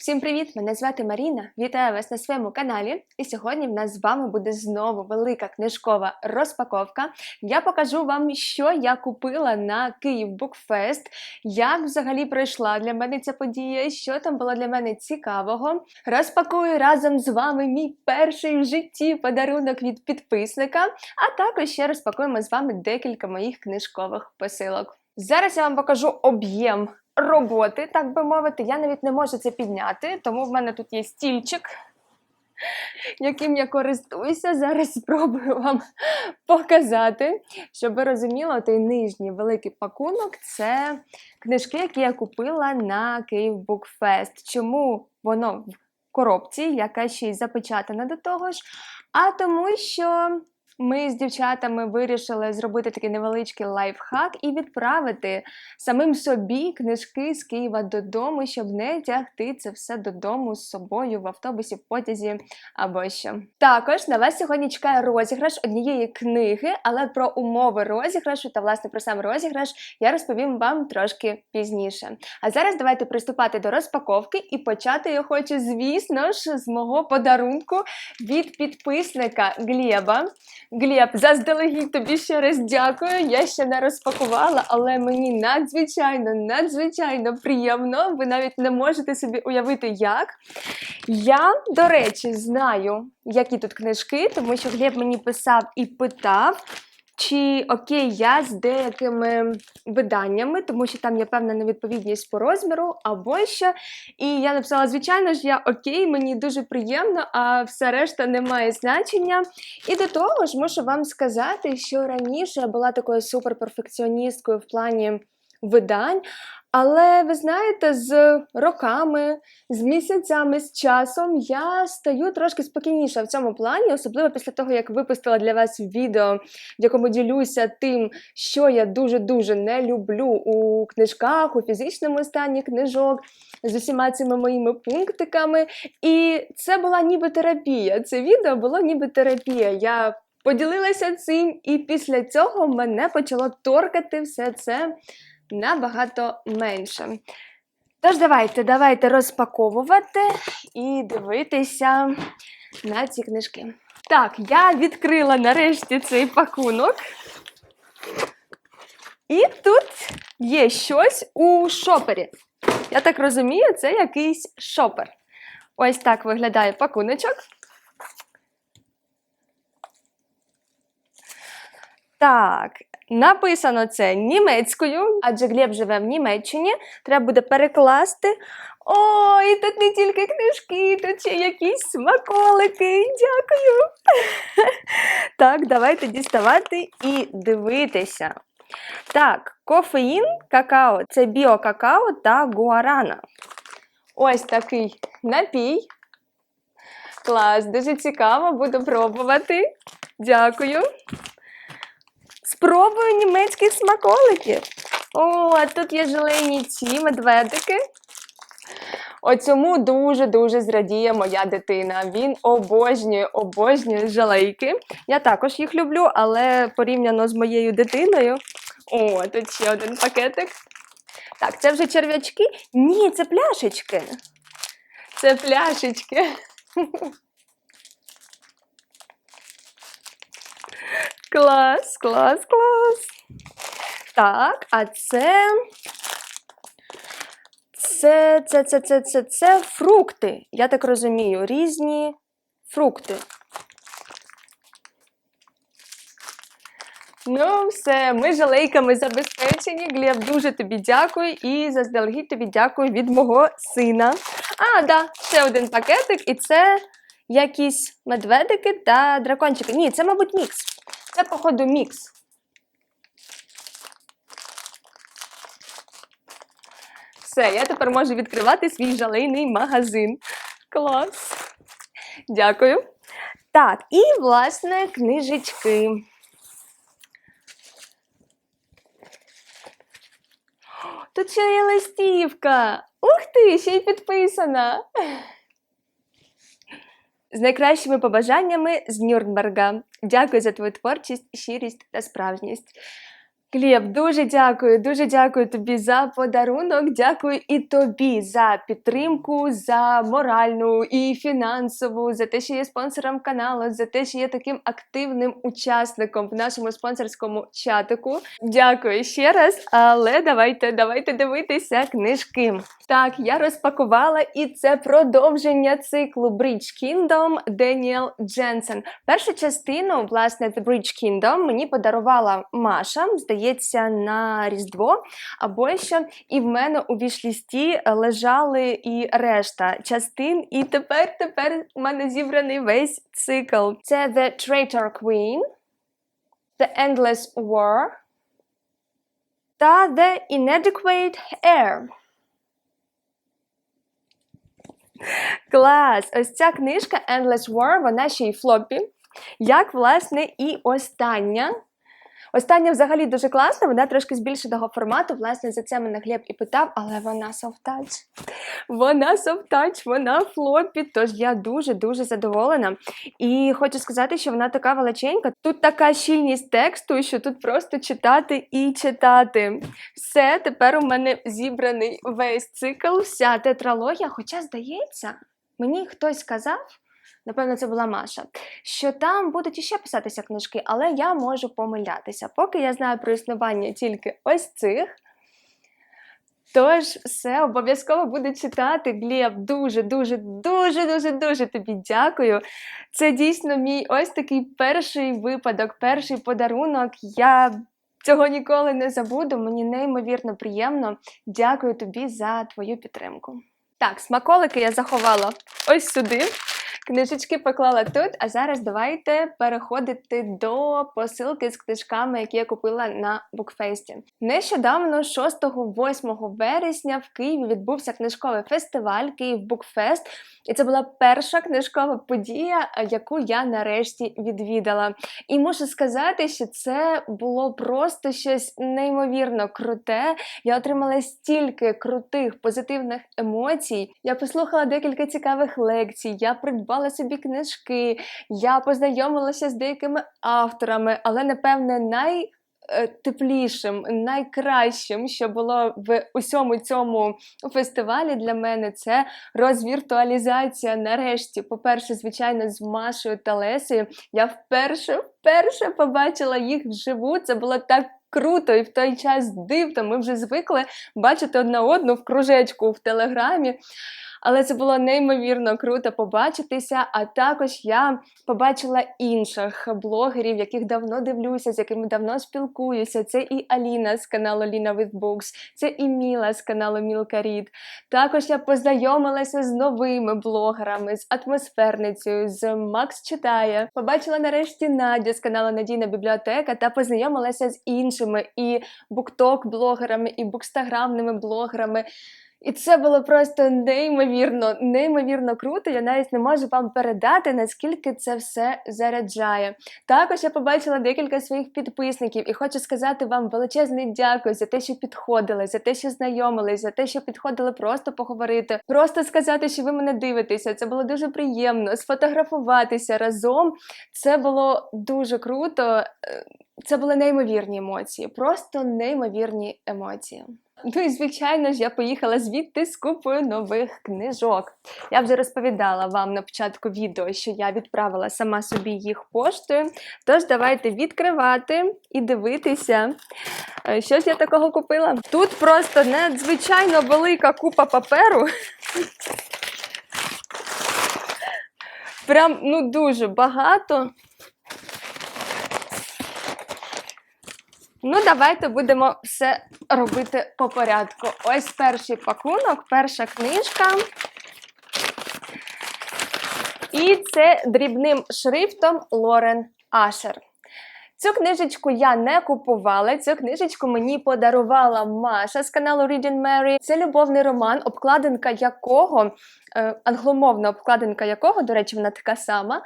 Всім привіт! Мене звати Маріна. Вітаю вас на своєму каналі. І сьогодні в нас з вами буде знову велика книжкова розпаковка. Я покажу вам, що я купила на Київ Букфест, як взагалі пройшла для мене ця подія, що там було для мене цікавого. Розпакую разом з вами мій перший в житті подарунок від підписника, а також ще розпакуємо з вами декілька моїх книжкових посилок. Зараз я вам покажу об'єм роботи, так би мовити. Я навіть не можу це підняти, тому в мене тут є стільчик, яким я користуюся. Зараз спробую вам показати, щоб ви розуміли, той нижній великий пакунок це книжки, які я купила на Київ Букфест. Чому воно в коробці, яка ще й запечатана до того ж? А тому що. Ми з дівчатами вирішили зробити такий невеличкий лайфхак і відправити самим собі книжки з Києва додому, щоб не тягти це все додому з собою в автобусі, в потязі або що. Також на вас сьогодні чекає розіграш однієї книги, але про умови розіграшу та власне про сам розіграш я розповім вам трошки пізніше. А зараз давайте приступати до розпаковки і почати я хочу, звісно ж, з мого подарунку від підписника Глєба. Глеб, заздалегідь тобі ще раз дякую. Я ще не розпакувала, але мені надзвичайно, надзвичайно приємно. Ви навіть не можете собі уявити, як. Я, до речі, знаю, які тут книжки, тому що Глеб мені писав і питав. Чи окей, я з деякими виданнями, тому що там є певна невідповідність по розміру або що. І я написала, звичайно ж, я окей, мені дуже приємно, а все решта не має значення. І до того ж, мушу вам сказати, що раніше я була такою суперперфекціоністкою в плані видань. Але ви знаєте, з роками, з місяцями, з часом я стаю трошки спокійніша в цьому плані, особливо після того, як випустила для вас відео, в якому ділюся тим, що я дуже-дуже не люблю у книжках, у фізичному стані книжок, з усіма цими моїми пунктиками. І це була ніби терапія. Це відео було ніби терапія. Я поділилася цим, і після цього мене почало торкати все це набагато менше. Тож, давайте, давайте розпаковувати і дивитися на ці книжки. Так, я відкрила нарешті цей пакунок. І тут є щось у шопері. Я так розумію, це якийсь шопер. Ось так виглядає пакуночок. Так, написано це німецькою, адже Глеб живе в Німеччині. Треба буде перекласти. Ой, тут не тільки книжки, тут ще якісь смаколики. Дякую. Так, давайте діставати і дивитися. Так, кофеїн, какао це біокакао та гуарана. Ось такий напій. Клас, дуже цікаво, буду пробувати. Дякую. Спробую німецьких смаколиків. О, а тут є желейні ці медведики. Оцьому дуже-дуже зрадіє моя дитина. Він обожнює, обожнює жалейки. Я також їх люблю, але порівняно з моєю дитиною. О, тут ще один пакетик. Так, це вже черв'ячки? Ні, це пляшечки. Це пляшечки. Клас, клас, клас. Так, а це. Це, це, це, це, це, це фрукти. Я так розумію, різні фрукти. Ну, все, ми жалейками забезпечені. Глеб, дуже тобі дякую і заздалегідь тобі дякую від мого сина. А, да, ще один пакетик, і це якісь медведики та дракончики. Ні, це, мабуть, мікс. Це, походу, мікс. Все, я тепер можу відкривати свій жалейний магазин. Клас. Дякую. Так, і, власне, книжечки. Тут ще є листівка. Ух ти, ще й підписана. З найкращими побажаннями з Нюрнберга. Дякую за твою творчість, щирість та справжність. Гліб, дуже дякую, дуже дякую тобі за подарунок. Дякую і тобі за підтримку, за моральну і фінансову, за те, що є спонсором каналу, за те, що є таким активним учасником в нашому спонсорському чатику. Дякую ще раз. Але давайте, давайте дивитися книжки. Так, я розпакувала, і це продовження циклу Bridge Kingdom Деніел Дженсен. Першу частину, власне, The Bridge Kingdom мені подарувала Маша, здається, на Різдво. Або що і в мене у вішлісті лежали і решта частин. І тепер, тепер в мене зібраний весь цикл. Це The Traitor Queen, The Endless War та The Inadequate Heir. Клас! Ось ця книжка Endless War, вона ще й флопі. Як, власне, і остання. Остання взагалі дуже класна, вона трошки збільшеного формату. Власне, за це мене Глеб і питав, але вона софтач. Вона софтач, вона флопі, тож я дуже-дуже задоволена. І хочу сказати, що вона така величенька. Тут така щільність тексту, що тут просто читати і читати. Все, тепер у мене зібраний весь цикл, вся тетралогія. Хоча, здається, мені хтось сказав. Напевно, це була Маша, що там будуть іще писатися книжки, але я можу помилятися. Поки я знаю про існування тільки ось цих. Тож, все обов'язково буду читати. Глеб, дуже, дуже, дуже, дуже, дуже тобі дякую. Це дійсно мій ось такий перший випадок, перший подарунок. Я цього ніколи не забуду. Мені неймовірно приємно. Дякую тобі за твою підтримку. Так, смаколики я заховала ось сюди. Книжечки поклала тут, а зараз давайте переходити до посилки з книжками, які я купила на букфесті. Нещодавно, 6-8 вересня, в Києві відбувся книжковий фестиваль Київ Букфест, і це була перша книжкова подія, яку я нарешті відвідала. І мушу сказати, що це було просто щось неймовірно круте. Я отримала стільки крутих позитивних емоцій. Я послухала декілька цікавих лекцій. Я придбала собі книжки, я познайомилася з деякими авторами, але напевне най. Е, Теплішим, найкращим, що було в усьому цьому фестивалі для мене, це розвіртуалізація. Нарешті, по-перше, звичайно, з Машою та Лесею. Я вперше, вперше побачила їх вживу. Це було так круто і в той час дивно. Ми вже звикли бачити одна одну в кружечку в телеграмі. Але це було неймовірно круто побачитися. А також я побачила інших блогерів, яких давно дивлюся, з якими давно спілкуюся. Це і Аліна з каналу Lina with Books, це і Міла з каналу Мілка Рід. Також я познайомилася з новими блогерами, з атмосферницею, з Макс Читає. Побачила нарешті Надю з каналу Надійна бібліотека та познайомилася з іншими і букток-блогерами, і букстаграмними блогерами. І це було просто неймовірно, неймовірно круто. Я навіть не можу вам передати, наскільки це все заряджає. Також я побачила декілька своїх підписників і хочу сказати вам величезне дякую за те, що підходили, за те, що знайомились, за те, що підходили просто поговорити, просто сказати, що ви мене дивитеся. Це було дуже приємно. Сфотографуватися разом. Це було дуже круто. Е, Це були неймовірні емоції, просто неймовірні емоції. Ну і звичайно ж, я поїхала звідти з купою нових книжок. Я вже розповідала вам на початку відео, що я відправила сама собі їх поштою. Тож давайте відкривати і дивитися, е, що ж я такого купила. Тут просто надзвичайно велика купа паперу. Прям ну дуже багато. Ну, давайте будемо все робити по порядку. Ось перший пакунок, перша книжка. І це дрібним шрифтом Лорен Ашер. Цю книжечку я не купувала. Цю книжечку мені подарувала Маша з каналу Reading Mary. Це любовний роман, обкладинка якого, е, англомовна обкладинка якого, до речі, вона така сама.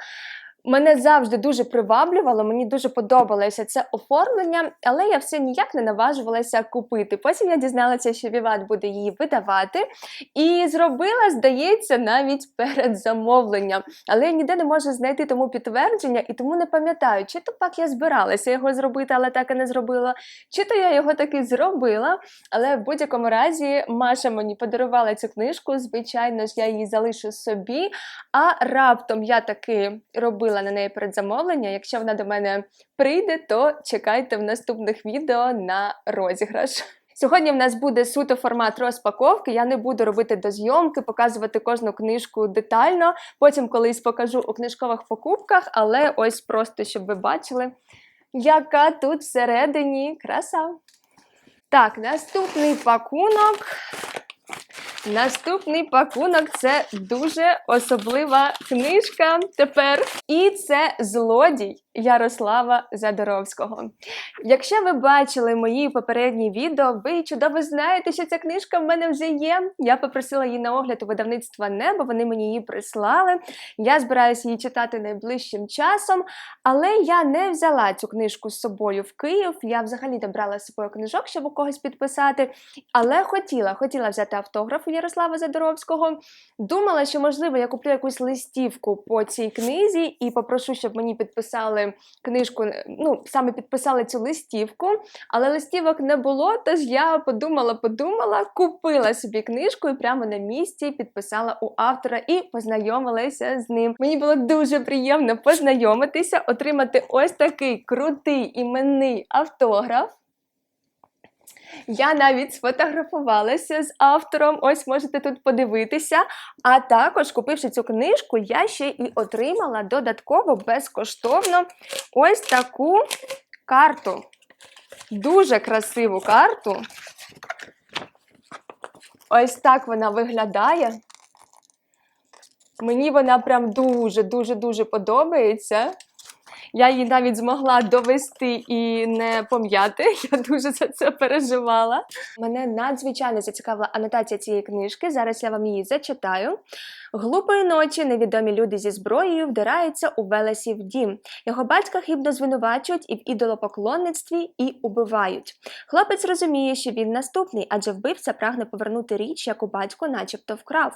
Мене завжди дуже приваблювало, мені дуже подобалося це оформлення, але я все ніяк не наважувалася купити. Потім я дізналася, що Віват буде її видавати, і зробила, здається, навіть перед замовленням. Але я ніде не можу знайти тому підтвердження і тому не пам'ятаю, чи то пак я збиралася його зробити, але так і не зробила, чи то я його таки зробила. Але в будь-якому разі Маша мені подарувала цю книжку. Звичайно ж, я її залишу собі. А раптом я таки робила на неї передзамовлення. Якщо вона до мене прийде, то чекайте в наступних відео на розіграш. Сьогодні в нас буде суто формат розпаковки. Я не буду робити дозйомки, показувати кожну книжку детально. Потім колись покажу у книжкових покупках, але ось просто щоб ви бачили, яка тут всередині краса. Так, наступний пакунок. Наступний пакунок це дуже особлива книжка тепер. І це злодій Ярослава Задоровського. Якщо ви бачили мої попередні відео, ви чудово знаєте, що ця книжка в мене вже є. Я попросила її на огляд у видавництва Небо, вони мені її прислали. Я збираюся її читати найближчим часом, але я не взяла цю книжку з собою в Київ. Я взагалі не брала з собою книжок, щоб у когось підписати. Але хотіла, хотіла взяти автограф у Ярослава Задоровського. Думала, що можливо я куплю якусь листівку по цій книзі і попрошу, щоб мені підписали книжку. Ну, саме підписали цю листівку, але листівок не було. Тож я подумала, подумала, купила собі книжку і прямо на місці підписала у автора і познайомилася з ним. Мені було дуже приємно познайомитися, отримати ось такий крутий іменний автограф. Я навіть сфотографувалася з автором, ось можете тут подивитися. А також, купивши цю книжку, я ще і отримала додатково безкоштовно ось таку карту. Дуже красиву карту. Ось так вона виглядає. Мені вона прям дуже-дуже-дуже подобається. Я її навіть змогла довести і не пом'яти. Я дуже за це переживала. Мене надзвичайно зацікавила анотація цієї книжки. Зараз я вам її зачитаю. Глупої ночі невідомі люди зі зброєю вдираються у Велесів дім. Його батька хибно звинувачують і в ідолопоклонництві і убивають. Хлопець розуміє, що він наступний, адже вбивця прагне повернути річ, яку батько начебто вкрав.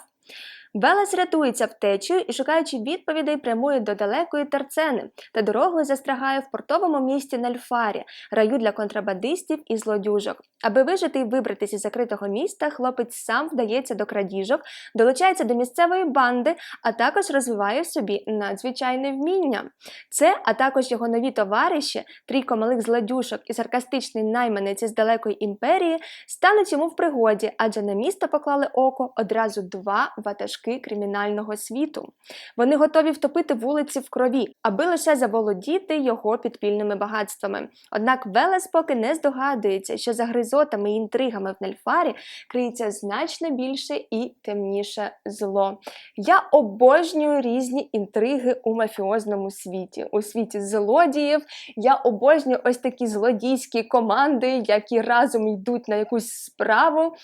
Велес рятується втечею і, шукаючи відповідей, прямує до далекої Тарцени та дорогою застрягає в портовому місті Нальфарі, раю для контрабандистів і злодюжок. Аби вижити і вибратися із закритого міста, хлопець сам вдається до крадіжок, долучається до місцевої банди, а також розвиває в собі надзвичайне вміння. Це, а також його нові товариші, трійко малих злодюшок і саркастичний найманець із далекої імперії, стануть йому в пригоді, адже на місто поклали око одразу два ватажки кримінального світу. Вони готові втопити вулиці в крові, аби лише заволодіти його підпільними багатствами. Однак Велес поки не здогадується, що за гризотами і інтригами в Нельфарі криється значно більше і темніше зло. Я обожнюю різні інтриги у мафіозному світі, у світі злодіїв. Я обожнюю ось такі злодійські команди, які разом йдуть на якусь справу.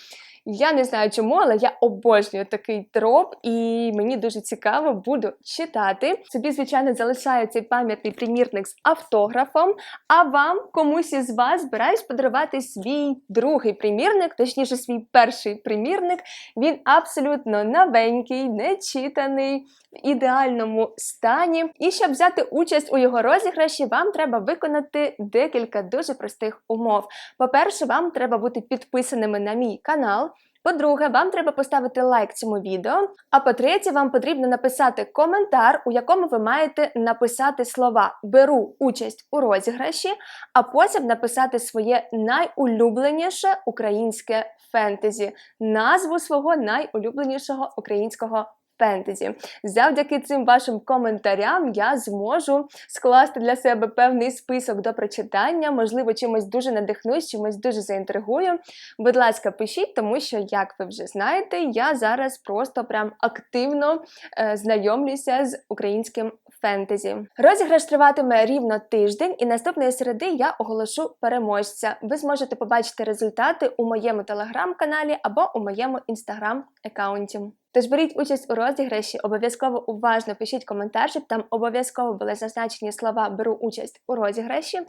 Я не знаю чому, але я обожнюю такий троп, і мені дуже цікаво буду читати. Собі, звичайно, залишаю цей пам'ятний примірник з автографом. А вам, комусь із вас, збираюсь подарувати свій другий примірник, точніше, свій перший примірник. Він абсолютно новенький, нечитаний, в ідеальному стані. І щоб взяти участь у його розіграші, вам треба виконати декілька дуже простих умов. По-перше, вам треба бути підписаними на мій канал. По-друге, вам треба поставити лайк цьому відео. А по-третє, вам потрібно написати коментар, у якому ви маєте написати слова Беру участь у розіграші, а потім написати своє найулюбленіше українське фентезі, назву свого найулюбленішого українського фентезі. Завдяки цим вашим коментарям я зможу скласти для себе певний список до прочитання, можливо, чимось дуже надихнусь, чимось дуже заінтригую. Будь ласка, пишіть, тому що, як ви вже знаєте, я зараз просто прям активно е, знайомлюся з українським фентезі. Розіграш триватиме рівно тиждень, і наступної середи я оголошу переможця. Ви зможете побачити результати у моєму телеграм-каналі або у моєму інстаграм-аккаунті. Тож беріть участь у розіграші, обов'язково уважно пишіть коментар, щоб там обов'язково були зазначені слова Беру участь у розіграші.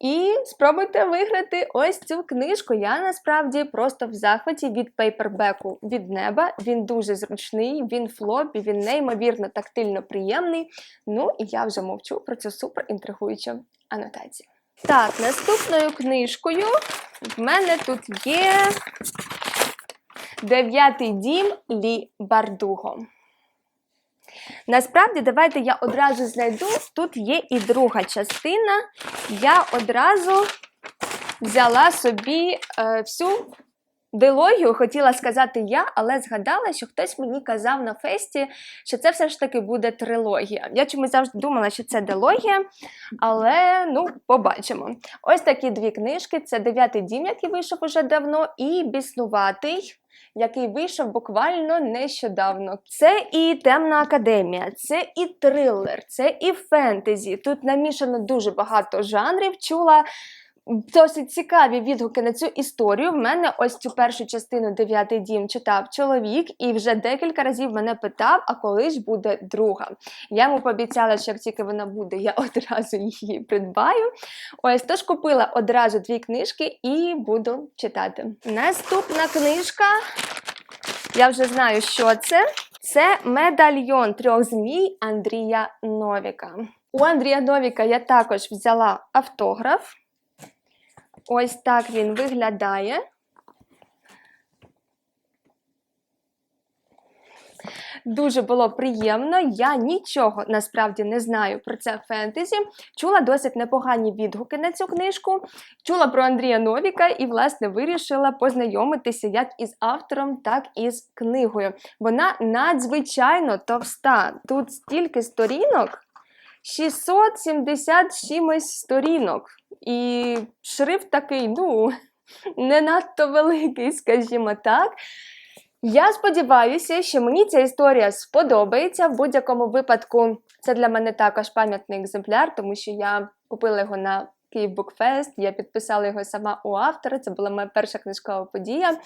І спробуйте виграти ось цю книжку. Я насправді просто в захваті від пейпербеку від неба. Він дуже зручний, він флопі, він неймовірно тактильно приємний. Ну і я вже мовчу про цю супер інтригуючу анотацію. Так, наступною книжкою в мене тут є Дев'ятий дім Лі Бардуго. Насправді, давайте я одразу знайду. Тут є і друга частина. Я одразу взяла собі е, всю дилогію, хотіла сказати я, але згадала, що хтось мені казав на фесті, що це все ж таки буде трилогія. Я чомусь завжди думала, що це дилогія, але ну, побачимо. Ось такі дві книжки: це дев'ятий дім, який вийшов уже давно, і біснуватий який вийшов буквально нещодавно. Це і темна академія, це і трилер, це і фентезі. Тут намішано дуже багато жанрів. Чула. Досить цікаві відгуки на цю історію. В мене ось цю першу частину дев'ятий дім читав чоловік, і вже декілька разів мене питав, а коли ж буде друга. Я йому пообіцяла, що як тільки вона буде, я одразу її придбаю. Ось тож купила одразу дві книжки і буду читати. Наступна книжка. Я вже знаю, що це. Це медальйон трьох змій Андрія Новіка. У Андрія Новіка я також взяла автограф. Ось так він виглядає. Дуже було приємно. Я нічого насправді не знаю про це фентезі. Чула досить непогані відгуки на цю книжку. Чула про Андрія Новіка і, власне, вирішила познайомитися як із автором, так і з книгою. Вона надзвичайно товста. Тут стільки сторінок. 670 чимось сторінок. І шрифт такий, ну, не надто великий, скажімо так. Я сподіваюся, що мені ця історія сподобається. В будь-якому випадку це для мене також пам'ятний екземпляр, тому що я купила його на Київ Букфест, я підписала його сама у автора, це була моя перша книжкова подія.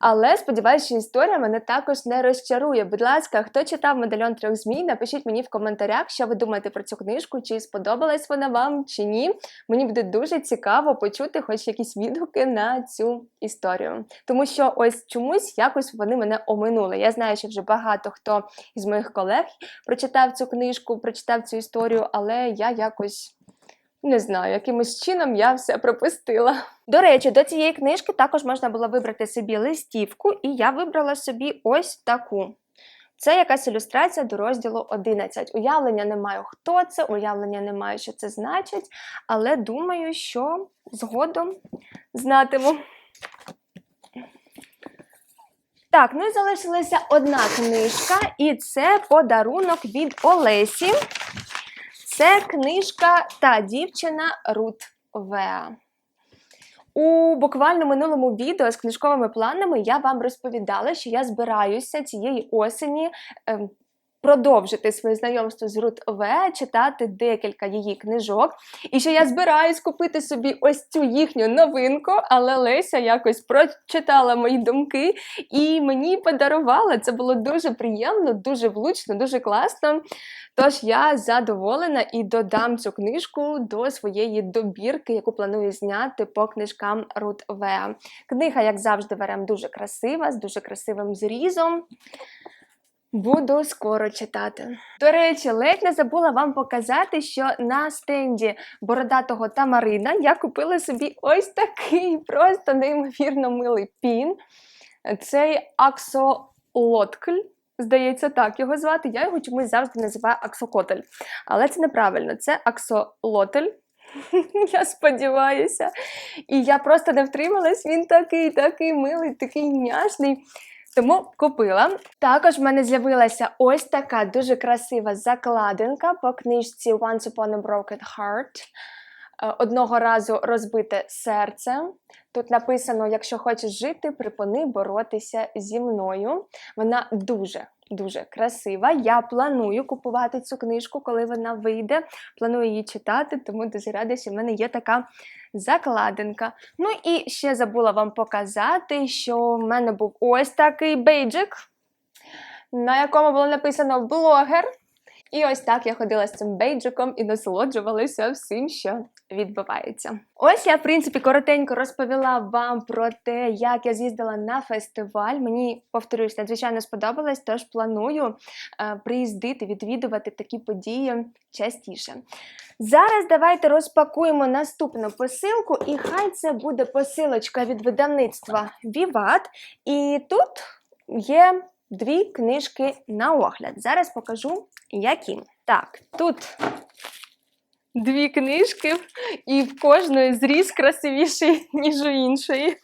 Але сподіваюся, що історія мене також не розчарує. Будь ласка, хто читав медальон трьох змій, напишіть мені в коментарях, що ви думаєте про цю книжку, чи сподобалась вона вам, чи ні. Мені буде дуже цікаво почути хоч якісь відгуки на цю історію. Тому що ось чомусь якось вони мене оминули. Я знаю, що вже багато хто із моїх колег прочитав цю книжку, прочитав цю історію, але я якось. Не знаю, якимось чином я все пропустила. До речі, до цієї книжки також можна було вибрати собі листівку, і я вибрала собі ось таку. Це якась ілюстрація до розділу 11. Уявлення не маю, хто це, уявлення не маю, що це значить, але думаю, що згодом знатиму. Так, ну і залишилася одна книжка, і це подарунок від Олесі. Це книжка та дівчина Рут Веа. У буквально минулому відео з книжковими планами я вам розповідала, що я збираюся цієї осені ем, продовжити своє знайомство з Рут В, читати декілька її книжок. І що я збираюсь купити собі ось цю їхню новинку, але Леся якось прочитала мої думки і мені подарувала. Це було дуже приємно, дуже влучно, дуже класно. Тож я задоволена і додам цю книжку до своєї добірки, яку планую зняти по книжкам Рут В. Книга, як завжди, берем дуже красива, з дуже красивим зрізом. Буду скоро читати. До речі, ледь не забула вам показати, що на стенді бородатого Тамарина я купила собі ось такий просто неймовірно милий пін. Цей аксолоткль. Здається, так його звати. Я його чомусь завжди називаю аксокотель. Але це неправильно, це аксолотель. Я сподіваюся. І я просто не втрималась. Він такий, такий милий, такий няшний. Тому купила. Також в мене з'явилася ось така дуже красива закладинка по книжці Once Upon a Broken Heart. Е, одного разу розбите серце. Тут написано: якщо хочеш жити, припини боротися зі мною. Вона дуже дуже красива. Я планую купувати цю книжку, коли вона вийде. Планую її читати, тому дуже рада, що в мене є така закладинка. Ну і ще забула вам показати, що в мене був ось такий бейджик. на якому було написано блогер. І ось так я ходила з цим бейджиком і насолоджувалася всім, що відбувається. Ось я, в принципі, коротенько розповіла вам про те, як я з'їздила на фестиваль. Мені, повторюсь, надзвичайно сподобалось, тож планую е, приїздити, відвідувати такі події частіше. Зараз давайте розпакуємо наступну посилку, і хай це буде посилочка від видавництва Vivat. І тут є дві книжки на огляд. Зараз покажу, які. Так, тут дві книжки, і в кожної зріз красивіший, ніж у іншої.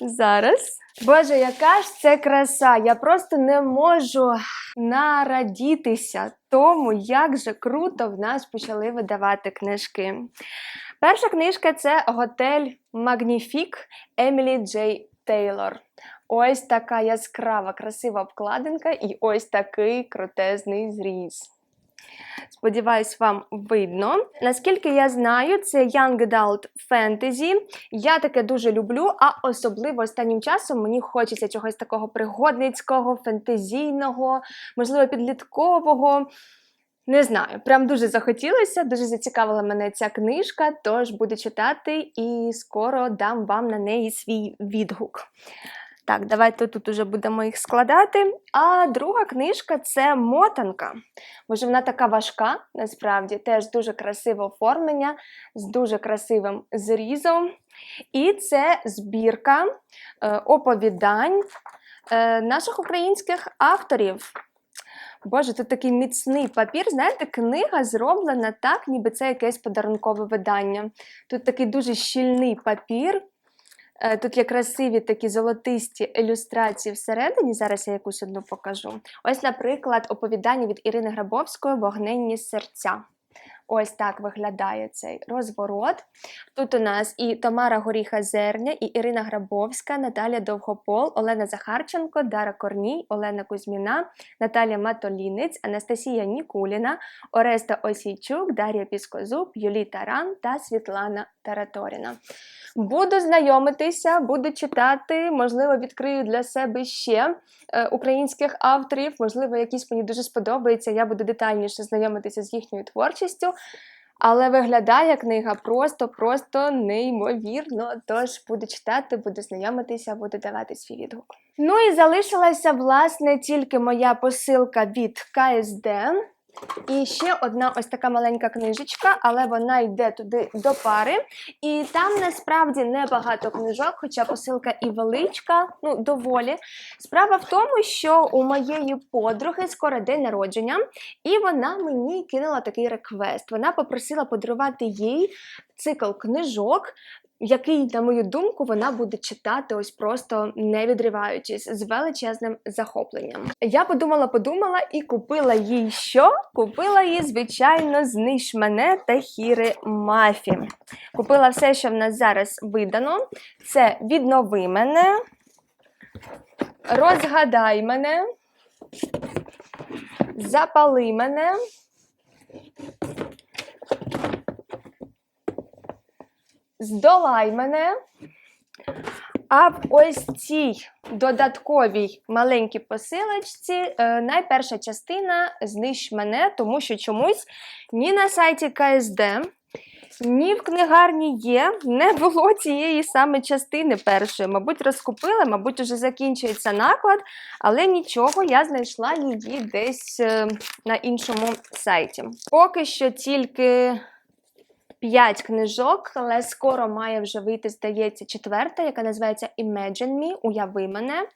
Зараз. Боже, яка ж це краса! Я просто не можу нарадітися тому, як же круто в нас почали видавати книжки. Перша книжка це Готель Магніфік Емілі Джей Тейлор. Ось така яскрава, красива обкладинка і ось такий крутезний зріз. Сподіваюсь, вам видно. Наскільки я знаю, це Young Adult Fantasy. Я таке дуже люблю, а особливо останнім часом мені хочеться чогось такого пригодницького, фентезійного, можливо, підліткового. Не знаю, прям дуже захотілося, дуже зацікавила мене ця книжка, тож буду читати і скоро дам вам на неї свій відгук. Так, давайте тут уже будемо їх складати. А друга книжка це мотанка. Може, вона така важка, насправді, теж дуже красиве оформлення, з дуже красивим зрізом. І це збірка е, оповідань е, наших українських авторів. Боже, тут такий міцний папір. Знаєте, книга зроблена так, ніби це якесь подарункове видання. Тут такий дуже щільний папір. Е, Тут є красиві такі золотисті ілюстрації всередині. Зараз я якусь одну покажу. Ось, наприклад, оповідання від Ірини Грабовської Вогненні серця. Ось так виглядає цей розворот. Тут у нас і Тамара Горіха Зерня, і Ірина Грабовська, Наталя Довгопол, Олена Захарченко, Дара Корній, Олена Кузьміна, Наталя Матолінець, Анастасія Нікуліна, Ореста Осійчук, Дар'я Піскозуб, Юлій Таран та Світлана Тараторіна. Буду знайомитися, буду читати, можливо, відкрию для себе ще е, українських авторів, можливо, якісь мені дуже сподобаються. Я буду детальніше знайомитися з їхньою творчістю. Але виглядає книга просто-просто неймовірно. Тож буду читати, буду знайомитися, буду давати свій відгук. Ну і залишилася, власне, тільки моя посилка від КСД. І ще одна ось така маленька книжечка, але вона йде туди до пари. І там насправді небагато книжок, хоча посилка і величка, ну доволі. Справа в тому, що у моєї подруги скоро день народження, і вона мені кинула такий реквест. Вона попросила подарувати їй цикл книжок. Який, на мою думку, вона буде читати ось просто не відриваючись з величезним захопленням. Я подумала, подумала і купила їй що? Купила їй, звичайно, зниж мене та хіри мафі. Купила все, що в нас зараз видано. Це віднови мене, розгадай мене, запали мене. Здолай мене. А в ось цій додатковій маленькій посилочці е, найперша частина знищ мене, тому що чомусь ні на сайті КСД, ні в книгарні є, не було цієї саме частини першої. Мабуть, розкупили, мабуть, уже закінчується наклад, але нічого, я знайшла її десь е, на іншому сайті. Поки що тільки. П'ять книжок, але скоро має вже вийти, здається, четверта, яка називається Imagine Me, Уяви мене.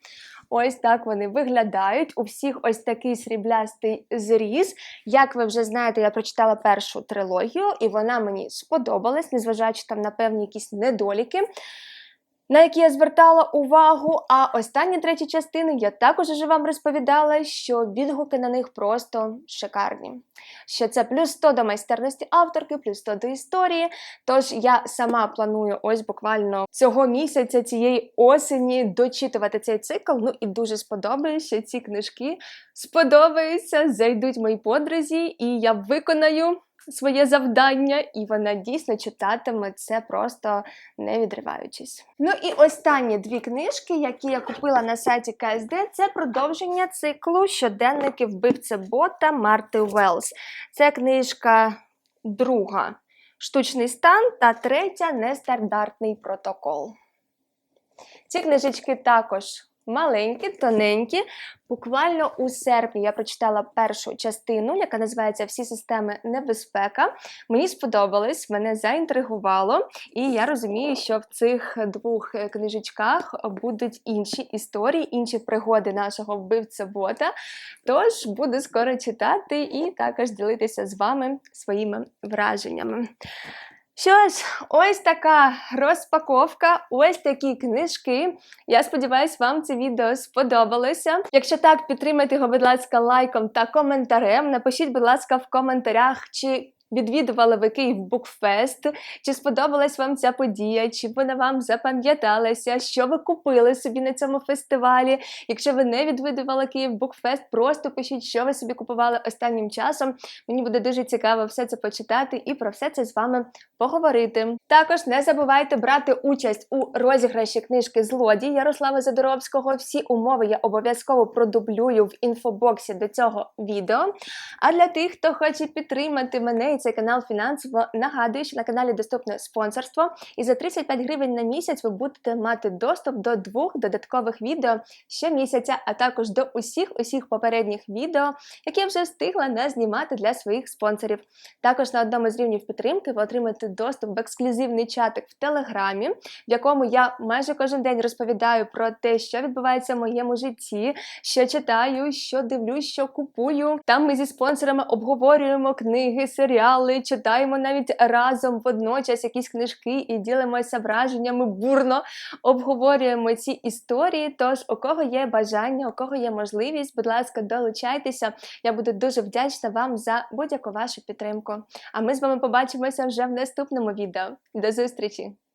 Ось так вони виглядають. У всіх ось такий сріблястий зріз. Як ви вже знаєте, я прочитала першу трилогію, і вона мені сподобалась, незважаючи там на певні якісь недоліки. На які я звертала увагу, а останні треті частини я також вже вам розповідала, що відгуки на них просто шикарні. Що це плюс 100 до майстерності авторки, плюс 100 до історії. Тож я сама планую ось буквально цього місяця, цієї осені дочитувати цей цикл. Ну і дуже сподобаюся, що ці книжки сподобаються, зайдуть моїй подрузі, і я виконаю своє завдання, і вона дійсно читатиме це просто не відриваючись. Ну і останні дві книжки, які я купила на сайті КСД, це продовження циклу щоденники вбивця бота Марти Уелс. Це книжка друга штучний стан та третя нестандартний протокол. Ці книжечки також маленькі, тоненькі. Буквально у серпні я прочитала першу частину, яка називається Всі системи небезпека. Мені сподобалось, мене заінтригувало, і я розумію, що в цих двох е, книжечках будуть інші історії, інші пригоди нашого вбивця бота. Тож буду скоро читати і також ділитися з вами своїми враженнями. Що ж, ось така розпаковка, ось такі книжки. Я сподіваюся, вам це відео сподобалося. Якщо так, підтримайте його, будь ласка, лайком та коментарем. Напишіть, будь ласка, в коментарях, чи відвідували ви Київ Букфест, чи сподобалась вам ця подія, чи вона вам запам'яталася, що ви купили собі на цьому фестивалі. Якщо ви не відвідували Київ Букфест, просто пишіть, що ви собі купували останнім часом. Мені буде дуже цікаво все це почитати і про все це з вами поговорити. Також не забувайте брати участь у розіграші книжки Злодій Ярослава Задоровського. Всі умови я обов'язково продублюю в інфобоксі до цього відео. А для тих, хто хоче підтримати мене і цей канал фінансово, нагадую, що на каналі доступне спонсорство, і за 35 гривень на місяць ви будете мати доступ до двох додаткових відео щомісяця, а також до усіх усіх попередніх відео, які я вже встигла не знімати для своїх спонсорів. Також на одному з рівнів підтримки ви отримаєте доступ в ексклюзивний чатик в Телеграмі, в якому я майже кожен день розповідаю про те, що відбувається в моєму житті, що читаю, що дивлюсь, що купую. Там ми зі спонсорами обговорюємо книги, серіали, читаємо навіть разом водночас якісь книжки і ділимося враженнями бурно обговорюємо ці історії. Тож, у кого є бажання, у кого є можливість, будь ласка, долучайтеся. Я буду дуже вдячна вам за будь-яку вашу підтримку. А ми з вами побачимося вже в наступному відео. До зустрічі!